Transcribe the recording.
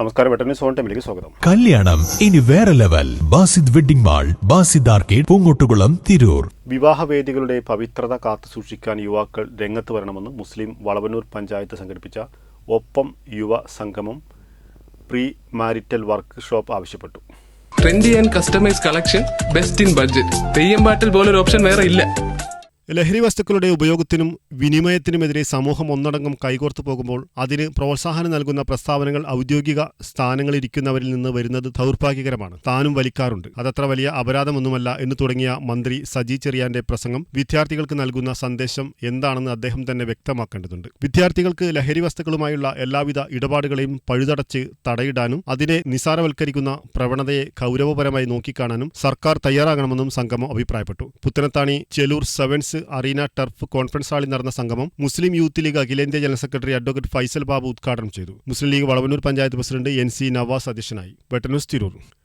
നമസ്കാരം വെട്ടന്നി സോൺ ടൈമിലേക്ക് സ്വാഗതം. കല്യാണം. ഇനി വേറെ level. Basid wedding mall Basid arcade Poongottukulam Tirur. വിവാഹവേദികളുടെ പവിത്രത കാത്തുസൂക്ഷിക്കാൻ യുവാക്കൾ രംഗത്ത് വരണമെന്ന് മുസ്ലിം വളവന്നൂർ പഞ്ചായത്ത് സംഘടിപ്പിച്ച ഒപ്പം യുവ സംഗമം പ്രീ മാരിറ്റൽ വർക്ക് ഷോപ്പ് ആവശ്യപ്പെട്ടു. Trendy and customise collection best in budget. Theyyam പാട്ടിൽ പോലൊരു ഓപ്ഷൻ വേറെ ഇല്ല. ലഹരി വസ്തുക്കളുടെ ഉപയോഗത്തിനും വിനിമയത്തിനുമെതിരെ സമൂഹം ഒന്നടങ്കം കൈകോർത്തു പോകുമ്പോൾ അതിന് പ്രോത്സാഹനം നൽകുന്ന പ്രസ്താവനകൾ ഔദ്യോഗിക സ്ഥാനങ്ങളിരിക്കുന്നവരിൽ നിന്ന് വരുന്നത് ദൗർഭാഗ്യകരമാണ്. താനും വലിക്കാറുണ്ട്. അതത്ര വലിയ അപരാധമൊന്നുമല്ല എന്ന് തുടങ്ങിയ മന്ത്രി സജി ചെറിയാന്റെ പ്രസംഗം വിദ്യാർത്ഥികൾക്ക് നൽകുന്ന സന്ദേശം എന്താണെന്ന് അദ്ദേഹം തന്നെ വ്യക്തമാക്കേണ്ടതുണ്ട്. വിദ്യാർത്ഥികൾക്ക് ലഹരി വസ്തുക്കളുമായുള്ള എല്ലാവിധ ഇടപാടുകളെയും പഴുതടച്ച് തടയിടാനും അതിനെ നിസാരവൽക്കരിക്കുന്ന പ്രവണതയെ ഗൗരവപരമായി നോക്കിക്കാണാനും സർക്കാർ തയ്യാറാകണമെന്നും സംഗമം അഭിപ്രായപ്പെട്ടു. Puthanathani Chelur sevens arena turf conference ഹാളിൽ നടന്ന സംഗമം മുസ്ലിം യൂത്ത് ലീഗ് അഖിലേന്ത്യാ general secretary advocate Faisal Babu ഉദ്ഘാടനം ചെയ്തു. Muslim League Valavannur panchayat president N C Navas അധ്യക്ഷനായി. വെട്ടനൂസ് തിരൂർ.